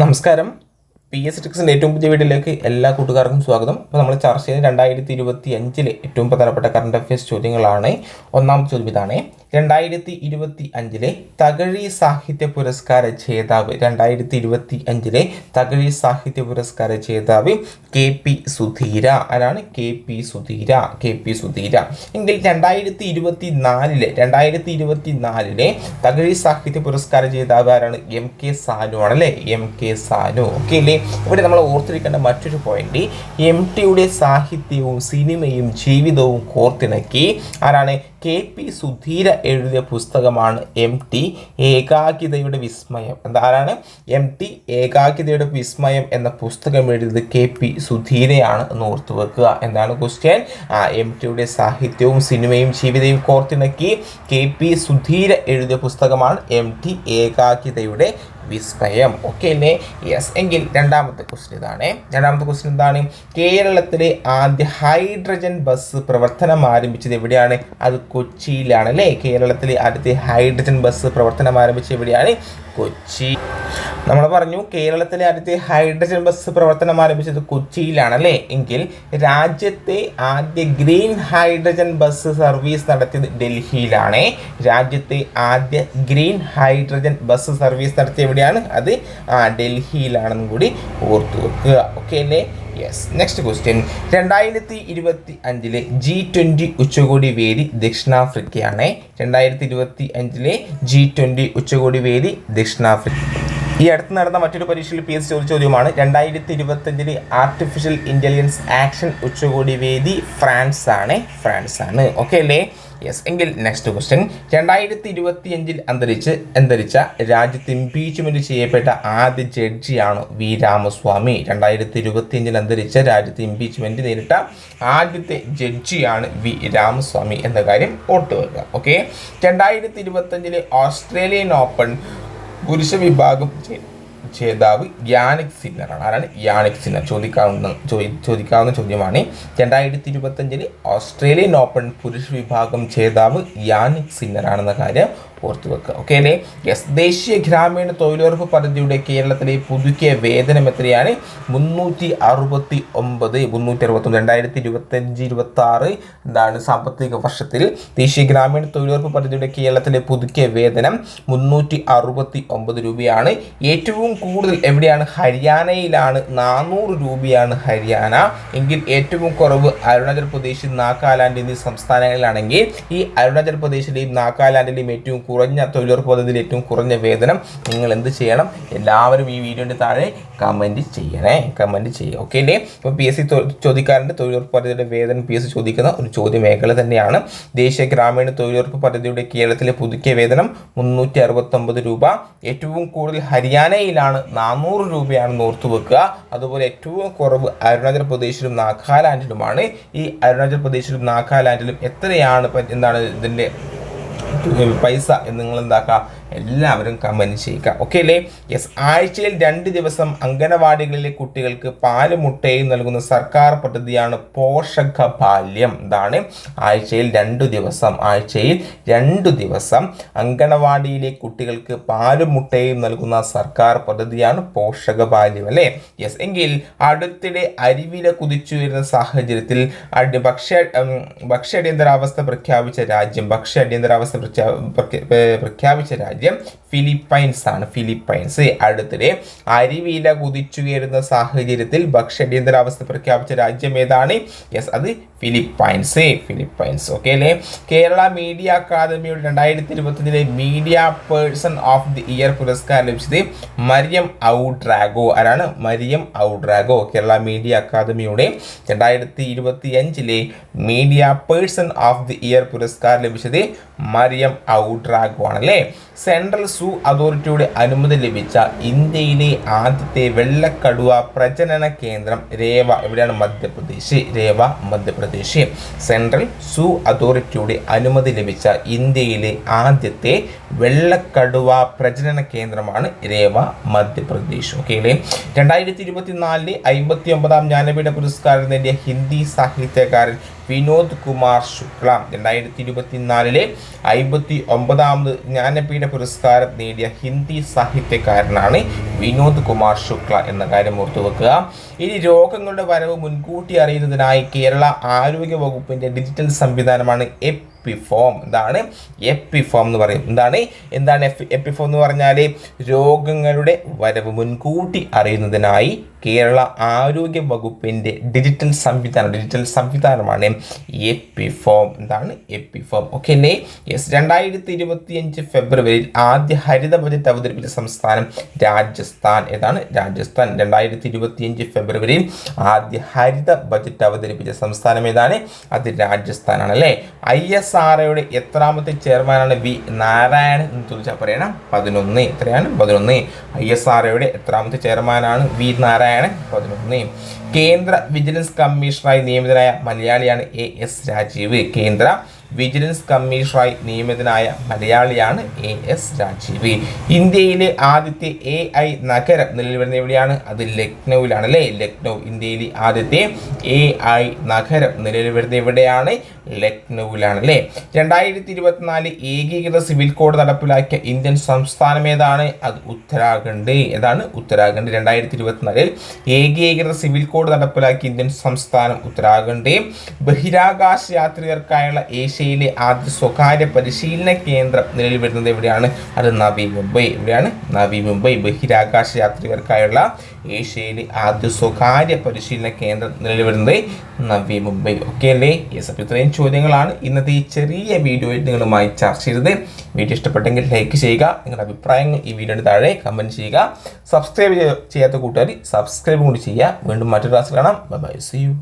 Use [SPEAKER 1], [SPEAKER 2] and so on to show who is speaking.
[SPEAKER 1] നമസ്കാരം. P S ടിക്സിന്റെ ഏറ്റവും പുതിയ വീഡിയോയിലേക്ക് എല്ലാ കൂട്ടുകാർക്കും സ്വാഗതം. അപ്പോൾ നമ്മൾ ചർച്ച ചെയ്യുന്ന രണ്ടായിരത്തി ഇരുപത്തി അഞ്ചിലെ ഏറ്റവും പ്രധാനപ്പെട്ട കറണ്ട് അഫയേഴ്സ് ചോദ്യങ്ങളാണ്. ഒന്നാമത്തെ ചോദ്യം ഇതാണ്. രണ്ടായിരത്തി ഇരുപത്തി അഞ്ചിലെ തകഴി സാഹിത്യ പുരസ്കാര ജേതാവ് രണ്ടായിരത്തി ഇരുപത്തി അഞ്ചിലെ തകഴി സാഹിത്യ പുരസ്കാര ജേതാവ് കെ പി സുധീര. ആരാണ്? K P Sudheera. K P Sudheera. എങ്കിൽ രണ്ടായിരത്തി ഇരുപത്തി നാലിലെ രണ്ടായിരത്തി ഇരുപത്തി നാലിലെ തകഴി സാഹിത്യ പുരസ്കാര ജേതാവ് ആരാണ്? എം കെ സാനു ആണല്ലേ? M K Sanu. ഓക്കെ അല്ലേ ഇവിടെ നമ്മൾ ഓർത്തിരിക്കേണ്ട മറ്റൊരു പോയിന്റ് എം ടിയുടെ സാഹിത്യവും സിനിമയും ജീവിതവും കോർത്തിണക്കി. ആരാണ്? കെ പി സുധീര എഴുതിയ പുസ്തകമാണ് എം ടി ഏകാഗ്രതയുടെ വിസ്മയം. എന്താരാണ് എം ടി ഏകാഗ്രതയുടെ വിസ്മയം എന്ന പുസ്തകം എഴുതിയത് കെ പി സുധീരയാണ് എന്ന് ഓർത്തു വെക്കുക. എന്താണ് ക്വസ്റ്റ്യൻ എം ടിയുടെ സാഹിത്യവും സിനിമയും ജീവിതവും കോർത്തിണക്കി. കെ പി സുധീര എഴുതിയ പുസ്തകമാണ് എം ടി ഏകാകിതയുടെ വിസ്മയം. ഓക്കെ അല്ലേ യെസ് എങ്കിൽ രണ്ടാമത്തെ ക്വസ്റ്റ്യൻ ഇതാണ്. രണ്ടാമത്തെ ക്വസ്റ്റ്യൻ എന്താണ്? കേരളത്തിലെ ആദ്യ ഹൈഡ്രജൻ ബസ് പ്രവർത്തനം ആരംഭിച്ചത് എവിടെയാണ്? അത് കൊച്ചിയിലാണ് അല്ലേ? കേരളത്തിലെ ആദ്യത്തെ ഹൈഡ്രജൻ ബസ് പ്രവർത്തനം ആരംഭിച്ചത് എവിടെയാണ്? കൊച്ചി. നമ്മൾ പറഞ്ഞു കേരളത്തിലെ ആദ്യത്തെ ഹൈഡ്രജൻ ബസ് പ്രവർത്തനം ആരംഭിച്ചത് കൊച്ചിയിലാണ് അല്ലേ? എങ്കിൽ രാജ്യത്തെ ആദ്യ ഗ്രീൻ ഹൈഡ്രജൻ ബസ് സർവീസ് നടത്തിയത് ഡൽഹിയിലാണ്. രാജ്യത്തെ ആദ്യ ഗ്രീൻ ഹൈഡ്രജൻ ബസ് സർവീസ് നടത്തിയത് എവിടെയാണ് അത് ആ ഡൽഹിയിലാണെന്നും കൂടി ഓർത്തു വെക്കുക. ഓക്കെ അല്ലേ? യെസ് നെക്സ്റ്റ് ക്വസ്റ്റ്യൻ രണ്ടായിരത്തി ഇരുപത്തി അഞ്ചിലെ ജി ട്വന്റി ഉച്ചകോടി വേദി ദക്ഷിണാഫ്രിക്കയാണ്. രണ്ടായിരത്തി ഇരുപത്തി അഞ്ചിലെ ജി ട്വന്റി ഉച്ചകോടി വേദി ദക്ഷിണാഫ്രിക്ക. ഈ അടുത്ത് നടന്ന മറ്റൊരു പരീക്ഷയിൽ പി എസ് ചോദിച്ച ചോദ്യമാണ് രണ്ടായിരത്തി ഇരുപത്തഞ്ചിലെ ആർട്ടിഫിഷ്യൽ ഇന്റലിജൻസ് ആക്ഷൻ ഉച്ചകോടി വേദി ഫ്രാൻസ് ആണ് ഫ്രാൻസ് ആണ് ഓക്കെ അല്ലേ? യെസ് എങ്കിൽ നെക്സ്റ്റ് ക്വസ്റ്റ്യൻ രണ്ടായിരത്തി ഇരുപത്തി അഞ്ചിൽ അന്തരിച്ച് അന്തരിച്ച രാജ്യത്ത് ഇംപീച്ച്മെന്റ് ചെയ്യപ്പെട്ട ആദ്യ ജഡ്ജിയാണ് വി. രാമസ്വാമി? രണ്ടായിരത്തി ഇരുപത്തി അഞ്ചിൽ അന്തരിച്ച രാജ്യത്ത് ഇംപീച്ച്മെന്റ് നേരിട്ട ആദ്യത്തെ ജഡ്ജിയാണ് വി. രാമസ്വാമി എന്ന കാര്യം ഓർത്തു വെക്കുക ഓക്കെ രണ്ടായിരത്തി ഇരുപത്തഞ്ചിലെ ഓസ്ട്രേലിയൻ ഓപ്പൺ പുരുഷ വിഭാഗം ജേതാവ് യാനിക് സിന്നറാണ് ആരാണ്? Jannik Sinner. ചോദിക്കാവുന്ന ചോദി ചോദിക്കാവുന്ന ചോദ്യമാണ്. രണ്ടായിരത്തി ഇരുപത്തഞ്ചിൽ ഓസ്ട്രേലിയൻ ഓപ്പൺ പുരുഷ വിഭാഗം ജേതാവ് യാനിക് സിന്നറാണെന്ന കാര്യം ഓർത്തു വെക്കുക ഓക്കെ അല്ലേ? യെസ് ദേശീയ ഗ്രാമീണ തൊഴിലുറപ്പ് പദ്ധതിയുടെ കേരളത്തിലെ പുതുക്കിയ വേതനം എത്രയാണ്? മുന്നൂറ്റി അറുപത്തി ഒമ്പത് മുന്നൂറ്റി അറുപത്തൊമ്പത് രണ്ടായിരത്തി ഇരുപത്തഞ്ച് ഇരുപത്തി ആറ് എന്താണ് സാമ്പത്തിക വർഷത്തിൽ ദേശീയ ഗ്രാമീണ തൊഴിലുറപ്പ് പദ്ധതിയുടെ കേരളത്തിലെ പുതുക്കിയ വേതനം മുന്നൂറ്റി അറുപത്തി ഒമ്പത് രൂപയാണ്. ഏറ്റവും കൂടുതൽ എവിടെയാണ്? ഹരിയാനയിലാണ്. നാനൂറ് രൂപയാണ് ഹരിയാന. എങ്കിൽ ഏറ്റവും കുറവ് അരുണാചൽ പ്രദേശ് നാഗാലാൻഡ് എന്നീ സംസ്ഥാനങ്ങളിലാണെങ്കിൽ ഈ അരുണാചൽ പ്രദേശിലെയും നാഗാലാൻഡിലെയും ഏറ്റവും കുറഞ്ഞ തൊഴിലുറപ്പ് പദ്ധതിയിൽ ഏറ്റവും കുറഞ്ഞ വേതനം നിങ്ങൾ എന്ത് ചെയ്യണം? എല്ലാവരും ഈ വീഡിയോന്റെ താഴെ കമന്റ് ചെയ്യണേ. കമന്റ് ചെയ്യുക ഓക്കെ അല്ലേ ഇപ്പോൾ പി എസ് സി ചോദിക്കാറുണ്ട് തൊഴിലുറപ്പ് പദ്ധതിയുടെ വേതനം പി എസ് സി ചോദിക്കുന്ന ഒരു ചോദ്യ മേഖല തന്നെയാണ്. ദേശീയ ഗ്രാമീണ തൊഴിലുറപ്പ് പദ്ധതിയുടെ കേരളത്തിലെ പുതുക്കിയ വേതനം മുന്നൂറ്റി അറുപത്തൊമ്പത് രൂപ. ഏറ്റവും കൂടുതൽ ഹരിയാനയിലാണ് നാനൂറ് രൂപയാണ് ഓർത്തു വെക്കുക. അതുപോലെ ഏറ്റവും കുറവ് അരുണാചൽ പ്രദേശിലും നാഗാലാൻഡിലുമാണ്. ഈ അരുണാചൽ പ്രദേശിലും നാഗാലാൻഡിലും എത്രയാണ് എന്താണ് ഇതിന്റെ പൈസ എന്ന് നിങ്ങൾ എന്താക്കുക എല്ലാവരും കമന്റ് ചെയ്യുക. ഓക്കെ അല്ലേ? യെസ് ആഴ്ചയിൽ രണ്ട് ദിവസം അംഗനവാടികളിലെ കുട്ടികൾക്ക് പാൽ മുട്ടയും നൽകുന്ന സർക്കാർ പദ്ധതിയാണ് പോഷക ബാല്യം. എന്താണ് ആഴ്ചയിൽ രണ്ടു ദിവസം. ആഴ്ചയിൽ രണ്ടു ദിവസം അംഗനവാടിയിലെ കുട്ടികൾക്ക് പാലും മുട്ടയും നൽകുന്ന സർക്കാർ പദ്ധതിയാണ് പോഷക ബാല്യം അല്ലേ? യെസ് എങ്കിൽ അടുത്തിടെ അരിവില കുതിച്ചു വരുന്ന സാഹചര്യത്തിൽ ഭക്ഷ്യ ഭക്ഷ്യ അടിയന്തരാവസ്ഥ പ്രഖ്യാപിച്ച രാജ്യം ഭക്ഷ്യ അടിയന്തരാവസ്ഥ ഏർ പ്രഖ്യാപിച്ച രാജ്യം ഫിലിപ്പൈൻസ് ആണ്. ഫിലിപ്പൈൻസ് അടുത്തിടെ അരിവില കുതിച്ചുയരുന്ന സാഹചര്യത്തിൽ ഭക്ഷ്യ അടിയന്തരാവസ്ഥ പ്രഖ്യാപിച്ച രാജ്യം ഏതാണ്? യെസ് അത് ഫിലിപ്പൈൻസ് ഫിലിപ്പൈൻസ്. ഓക്കെ അല്ലേ? കേരള മീഡിയ അക്കാദമിയുടെ രണ്ടായിരത്തി ഇരുപത്തഞ്ചിലെ media person of the year പുരസ്കാരം ലഭിച്ചത് മരിയം ഔഡ്രാഗോ. ആരാണ്? മരിയം ഔഡ്രാഗോ കേരള മീഡിയ അക്കാദമിയുടെ രണ്ടായിരത്തി ഇരുപത്തി അഞ്ചിലെ media person of the year പുരസ്കാരം ലഭിച്ചത് മരിയം ഔഡ്രാഗോ ആണല്ലേ? സെൻട്രൽ സൂ അതോറിറ്റിയുടെ അനുമതി ലഭിച്ച ഇന്ത്യയിലെ ആദ്യത്തെ വെള്ളക്കടുവ പ്രജനന കേന്ദ്രം രേവ. എവിടെയാണ്? മധ്യപ്രദേശ്. രേവ മധ്യപ്രദേശ്. സെൻട്രൽ സൂ അതോറിറ്റിയുടെ അനുമതി ലഭിച്ച ഇന്ത്യയിലെ ആദ്യത്തെ വെള്ളക്കടുവ പ്രജനന കേന്ദ്രമാണ് രേവ മധ്യപ്രദേശ്. ഓക്കെ രണ്ടായിരത്തി ഇരുപത്തിനാലിലെ അമ്പത്തി ഒമ്പതാം ജ്ഞാനപീഠ പുരസ്കാരം നേടിയ ഹിന്ദി സാഹിത്യകാരൻ വിനോദ് കുമാർ ശുക്ല രണ്ടായിരത്തി ഇരുപത്തിനാലിലെ അമ്പത്തി ഒമ്പതാമത് ജ്ഞാനപീഠ പുരസ്കാരം നേടിയ ഹിന്ദി സാഹിത്യകാരനാണ് വിനോദ് കുമാർ ശുക്ല എന്ന കാര്യം ഓർത്തു വെക്കുക. ഇനി രോഗങ്ങളുടെ വരവ് മുൻകൂട്ടി അറിയുന്നതിനായി കേരള ആരോഗ്യ വകുപ്പിന്റെ ഡിജിറ്റൽ സംവിധാനമാണ് എപ്പിഫോം. എന്താണ് എപ്പിഫോം എന്ന് പറയും. എന്താണ്? എന്താണ് എപ്പിഫോം എന്ന് പറഞ്ഞാൽ രോഗങ്ങളുടെ വരവ് മുൻകൂട്ടി അറിയുന്നതിനായി കേരള ആരോഗ്യ വകുപ്പിന്റെ ഡിജിറ്റൽ സംവിധാനം ഡിജിറ്റൽ സംവിധാനമാണ് എപ്പിഫോം എന്താണ് എപ്പിഫോം ഓക്കെ അല്ലേ യെസ് രണ്ടായിരത്തി ഇരുപത്തി അഞ്ച് ഫെബ്രുവരിയിൽ ആദ്യ ഹരിത ബജറ്റ് അവതരിപ്പിച്ച സംസ്ഥാനം രാജസ്ഥാൻ. ഏതാണ്? രാജസ്ഥാൻ. രണ്ടായിരത്തി ഇരുപത്തി അഞ്ച് ഫെബ്രുവരിയിൽ ആദ്യ ഹരിത ബജറ്റ് അവതരിപ്പിച്ച സംസ്ഥാനം ഏതാണ്? അത് രാജസ്ഥാനാണ് അല്ലേ? ഐ എസ് ആർ ഒയുടെ എത്രാമത്തെ ചെയർമാനാണ് വി നാരായണൻ എന്ന് ചോദിച്ചാൽ പറയണം. പതിനൊന്ന്. എത്രയാണ്? പതിനൊന്ന്. ഐ എസ് ആർ ഒയുടെ എത്രാമത്തെ ചെയർമാനാണ് വി നാരായണൻ. പതിനൊന്ന്. കേന്ദ്ര വിജിലൻസ് കമ്മീഷണറായി നിയമിതനായ മലയാളിയാണ് എ എസ് രാജീവ്. കേന്ദ്ര വിജിലൻസ് കമ്മീഷണറായി നിയമിതനായ മലയാളിയാണ് എ എസ് രാജീവ്. ഇന്ത്യയിലെ ആദ്യത്തെ എ ഐ നഗരം നിലവിൽ വരുന്ന എവിടെയാണ്? അത് ലക്നൌവിലാണ് അല്ലേ? ലക്നൗ ഇന്ത്യയിലെ ആദ്യത്തെ എ ഐ നഗരം നിലവിൽ വരുന്ന എവിടെയാണ്? ലക്നൌവിലാണ് അല്ലേ രണ്ടായിരത്തി ഇരുപത്തിനാല് ഏകീകൃത സിവിൽ കോഡ് നടപ്പിലാക്കിയ ഇന്ത്യൻ സംസ്ഥാനം ഏതാണ്? അത് ഉത്തരാഖണ്ഡ്. ഏതാണ്? ഉത്തരാഖണ്ഡ്. രണ്ടായിരത്തി ഇരുപത്തിനാലിൽ ഏകീകൃത സിവിൽ കോഡ് നടപ്പിലാക്കിയ ഇന്ത്യൻ സംസ്ഥാനം ഉത്തരാഖണ്ഡ്. ബഹിരാകാശ യാത്രികർക്കായുള്ള ഏഷ്യയിലെ ആദ്യ സ്വകാര്യ പരിശീലന കേന്ദ്രം നിലവിൽ വരുന്നത് എവിടെയാണ്? അത് നവി മുംബൈ. എവിടെയാണ്? നവി മുംബൈ. ബഹിരാകാശ യാത്രികർക്കായുള്ള ഏഷ്യയിലെ ആദ്യ സ്വകാര്യ പരിശീലന കേന്ദ്രം നിലവിൽ നവി മുംബൈ. ഓക്കെ അല്ലേ? യെസ് അപ്പോൾ ഇത്രയും ചോദ്യങ്ങളാണ് ഇന്നത്തെ ഈ ചെറിയ വീഡിയോയിൽ നിങ്ങളുമായി ചർച്ച ചെയ്തത്. വീഡിയോ ഇഷ്ടപ്പെട്ടെങ്കിൽ ലൈക്ക് ചെയ്യുക. നിങ്ങളുടെ അഭിപ്രായങ്ങൾ ഈ വീഡിയോയുടെ താഴെ കമന്റ് ചെയ്യുക. സബ്സ്ക്രൈബ് ചെയ്യാത്ത കൂട്ടുകാർ സബ്സ്ക്രൈബ് കൂടി ചെയ്യുക. വീണ്ടും മറ്റൊരു ക്ലാസ് കാണാം. By C U